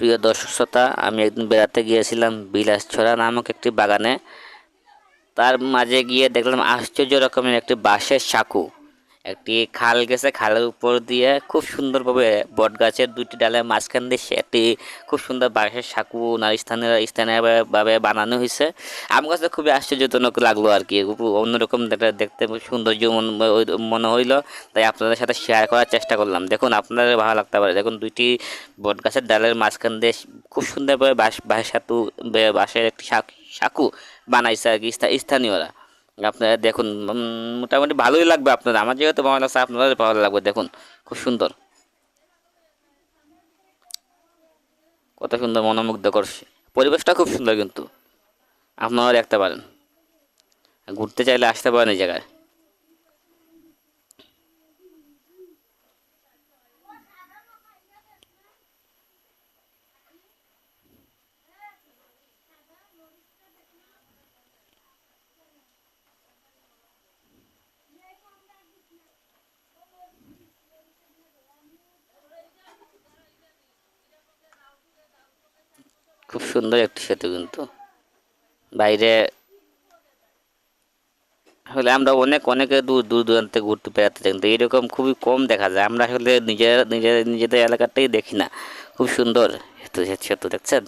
প্রিয় দর্শক শ্রোতা, আমি একদিন বেড়াতে গিয়েছিলাম বিলাসছড়া নামক একটি বাগানে। তার মাঝে গিয়ে দেখলাম আশ্চর্য রকমের একটি বাঁশের সাঁকু একটি খাল গেছে, খালের উপর দিয়ে খুব সুন্দরভাবে বট গাছের দুটি ডালের মাঝখান দিয়ে একটি খুব সুন্দর বাঁশের সাঁকু না স্থানীয়, স্থানীয়ভাবে বানানো হয়েছে। আমার কাছে খুবই আশ্চর্যজনক লাগল আর কি অন্যরকম দেখতে, সৌন্দর্য মন- হইল। তাই আপনাদের সাথে শেয়ার করার চেষ্টা করলাম। দেখুন, আপনাদের ভালো লাগতে পারে। দেখুন, দুইটি বট গাছের ডালের মাঝখান দিয়ে খুব সুন্দরভাবে বাঁশ, বাঁশের সাঁতু বাঁশের একটি সাঁকু বানাইছে আর কি স্থানীয়রা। আপনারা দেখুন মোটামুটি ভালোই লাগবে আপনাদের আমার যেহেতু ভালো লাগছে আপনাদের ভালো লাগবে, দেখুন, খুব সুন্দর। কত সুন্দর মনোমুগ্ধ করছে পরিবেশটা খুব সুন্দর কিন্তু। আপনারা দেখতে পারেন। ঘুরতে চাইলে আসতে পারেন এই জায়গায়। খুব সুন্দর একটি সেতু কিন্তু। বাইরে আসলে আমরা অনেক, অনেকে দূর দূর দূরান্তে ঘুরতে বেড়াতে চাই কিন্তু এরকম খুবই কম দেখা যায়। আমরা আসলে নিজের নিজের, নিজেদের এলাকাটাই দেখি না। খুব সুন্দর সেতু সেতু দেখছেন?